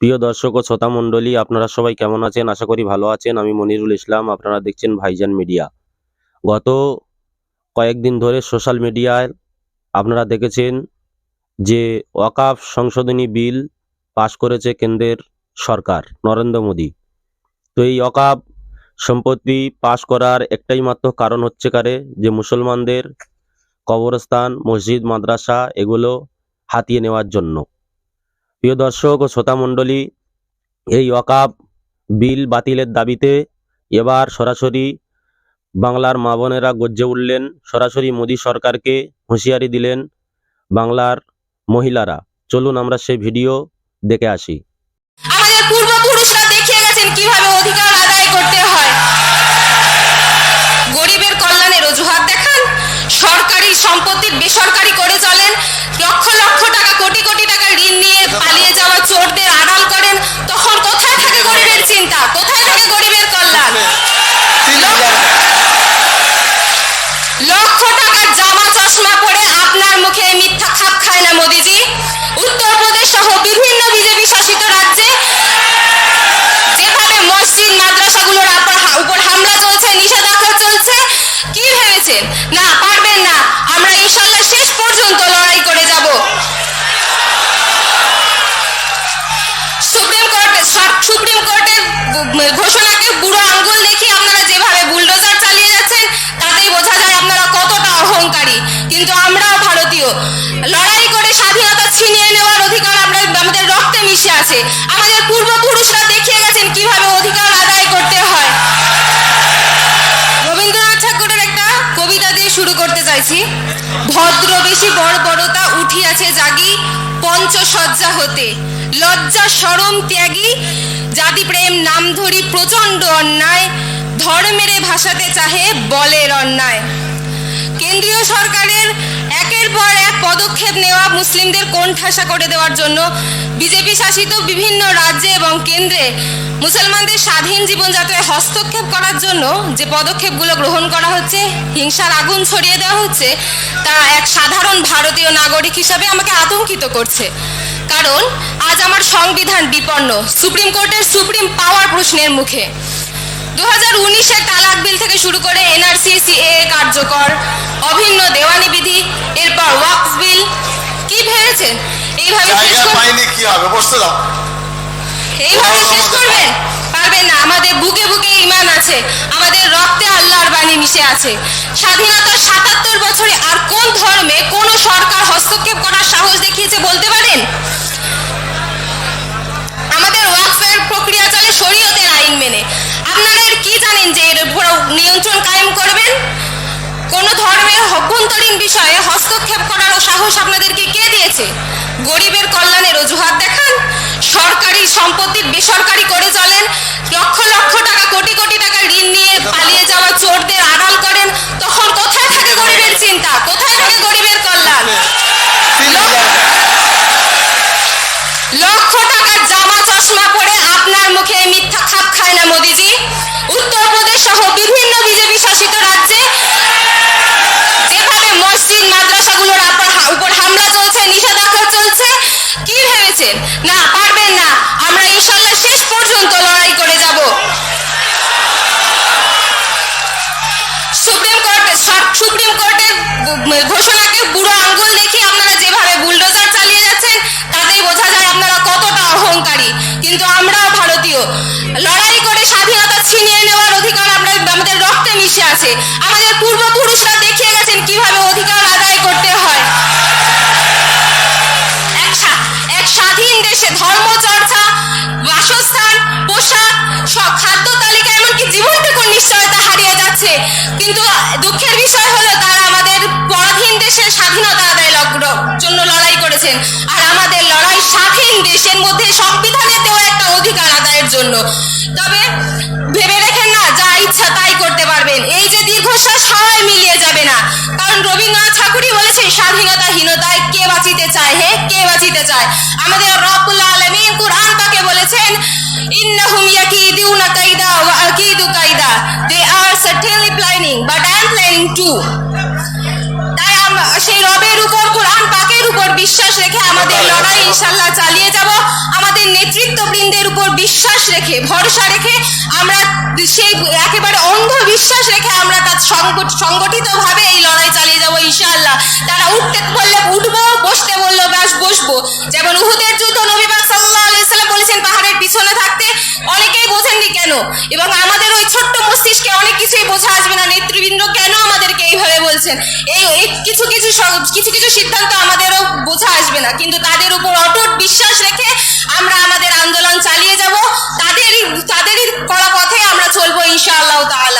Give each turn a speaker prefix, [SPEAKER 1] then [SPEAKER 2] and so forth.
[SPEAKER 1] প্রিয় দর্শক ও শ্রোতা মণ্ডলী, আপনারা সবাই কেমন আছেন? আশা করি ভালো আছেন। আমি মনিরুল ইসলাম, আপনারা দেখছেন ভাইজান মিডিয়া। গত কয়েকদিন ধরে সোশ্যাল মিডিয়ায় আপনারা দেখেছেন যে ওয়াকাফ সংশোধনী বিল পাশ করেছে কেন্দ্রের সরকার, নরেন্দ্র মোদী। তো এই ওয়াকাফ সম্পত্তি পাশ করার একটাই মাত্র কারণ হচ্ছে কারে? যে মুসলমানদের কবরস্থান, মসজিদ, মাদ্রাসা, এগুলো হাতিয়ে নেওয়ার জন্য। প্রিয় দর্শক ও শ্রোতা মণ্ডলী, এই ওয়াকাব বিল বাতিলের দাবিতে এবার সরাসরি বাংলার মা বোনেরা গজ্জে উঠলেন, সরাসরি মোদী সরকারকে হুঁশিয়ারি দিলেন বাংলার মহিলারা। চলুন আমরা সেই ভিডিও দেখে আসি।
[SPEAKER 2] আমাদের পূর্বপুরুষরা দেখিয়ে গেছেন কীভাবে অধিকার আমাদের পূর্বপুরুষরা দেখিয়ে গেছেন কীভাবে অধিকার আদায় করতে হয়। রবীন্দ্রনাথ ঠাকুরের একটা কবিতা দিয়ে শুরু করতে চাইছি। ভদ্র বেশি বড় বড়তা উঠিয়াছে জাগি পঞ্চসজ্জা হতে। লজ্জা সরম ত্যাগী জাতি প্রেম নাম ধরি প্রচণ্ড অন্যায়। ধর্মেরে ভাসাতে চাহে বলের অন্যায়। কেন্দ্রীয় সরকারের একের পর এক পদক্ষেপ নেওয়া মুসলিমদের কোণঠাসা করে দেওয়ার জন্য বিজেপি শাসিত বিভিন্ন রাজ্যে এবং কেন্দ্রে মুসলমানদের স্বাধীন জীবনযাত্রায় হস্তক্ষেপ করার জন্য যে পদক্ষেপগুলো গ্রহণ করা হচ্ছে, হিংসার আগুন ছড়িয়ে দেওয়া হচ্ছে, তা এক সাধারণ ভারতীয় নাগরিক হিসাবে আমাকে আতঙ্কিত করছে। কারণ আজ আমার সংবিধান বিপন্ন, সুপ্রিম কোর্টের সুপ্রিম পাওয়ার প্রশ্নের মুখে। দু হাজার উনিশের তালাক বিল থেকে শুরু করে এনআরসি সিএ কার্যকর অভিন্ন দেওয়ানি বিধি এরপর ওয়াকস বিল কি ভেবেছেন এইভাবে শেষ
[SPEAKER 3] পাইনি কি হবে? বসতে দাও।
[SPEAKER 2] এইভাবে শেষ করবেন? পারবেন না আমাদের বুকে বুকে ইমান আছে আমাদের রক্তে আল্লাহর বাণী মিশে আছে। স্বাধীনতার সাতাত্তর বছরে আর কোন ধর্মে কোন সরকার হস্তক্ষেপ করার সাহস দেখিয়েছে বলতে পারেন? আমাদের ওয়াকফের প্রক্রিয়া চলে শরীয়তের আইন মেনে। আপনারা কি জানেন যে এর উপর নিয়ন্ত্রণ কায়েম করবেন? কোন ধর্মের অভ্যন্তরীণ বিষয়ে ঘোষণাকে বুড়ো আঙ্গুল দেখিয়ে আপনারা যেভাবে বুলডোজার চালিয়ে যাচ্ছেন, তাতেই বোঝা যায় আপনারা কতটা অহংকারী। কিন্তু আমরাও ভারতীয়। লড়াই করে স্বাধীনতা ছিনিয়ে নেওয়ার অধিকার আমরা আমাদের রক্তে মিশে আছে। আমাদের পূর্বপুরুষরা দেখিয়ে গেছেন কীভাবে অধিকার আদায় করতে হয়। এক স্বা- এক স্বাধীন দেশে ধর্মচর্চা বাসস্থান, পোশাক, সব খাদ্য তালিকা, এমনকি জীবনটুকু নিশ্চয়তা হারিয়ে যাচ্ছে। কিন্তু করেছেন। আর আমাদের লড়াই স্বাধীন দেশের মধ্যে সংবিধানে দেওয়া একটা অধিকার আদায়ের জন্য। তবে ভেবে রেখেন না, যা ইচ্ছা তাই করতে পারবেন। এই যে দীর্ঘশ্বাস হাওয়ায় মিলিয়ে যাবে না। কারণ রবীন্দ্রনাথ ঠাকুরই বলেছে স্বাধীনতাহীনতায় কে বাঁচিতে চায় হে? কে বাঁচিতে চায়? আমাদের রব্বুল আলামিন কুরআন পাকে বলেছেন, ইন্নাহুম ইয়াকিদুনা কাইদা ওয়া আকিদু কাইদা। They are certainly planning but I am planning to ইনশাল্লাহ চালিয়ে যাব। আমাদের নেতৃত্ববৃন্দের উপর বিশ্বাস রেখে, ভরসা রেখে আমরা সেই একেবারে অন্ধ বিশ্বাস রেখে আমরা তার সংগঠিতভাবে এই লড়াই চালিয়ে যাব ইনশাআল্লাহ। তারা উঠতে বললে উঠবো, বসতে বলল ব্যাস বসবো। যেমন উহুদের যুদ্ধ, নবী পাক সাল্লাল্লাহু আলাইহি সাল্লাম বলেছেন, পাহাড়ের পিছনে থাকতে অনেকেই বোঝেননি কেন? এবং আমাদের ওই ছোট্ট মস্তিষ্কে অনেক কিছুই বোঝা আসবে না। নেতৃবৃন্দ কেন আমাদেরকে এইভাবে বলছেন? এই কিছু কিছু কিছু কিছু সিদ্ধান্ত আমাদেরও বোঝা আসবে না। কিন্তু বিশ্বাস রেখে আমরা আমাদের আন্দোলন চালিয়ে যাব। তাদেরই তাদেরই কড়া পথে আমরা চলবো ইনশাআল্লাহ তাহলে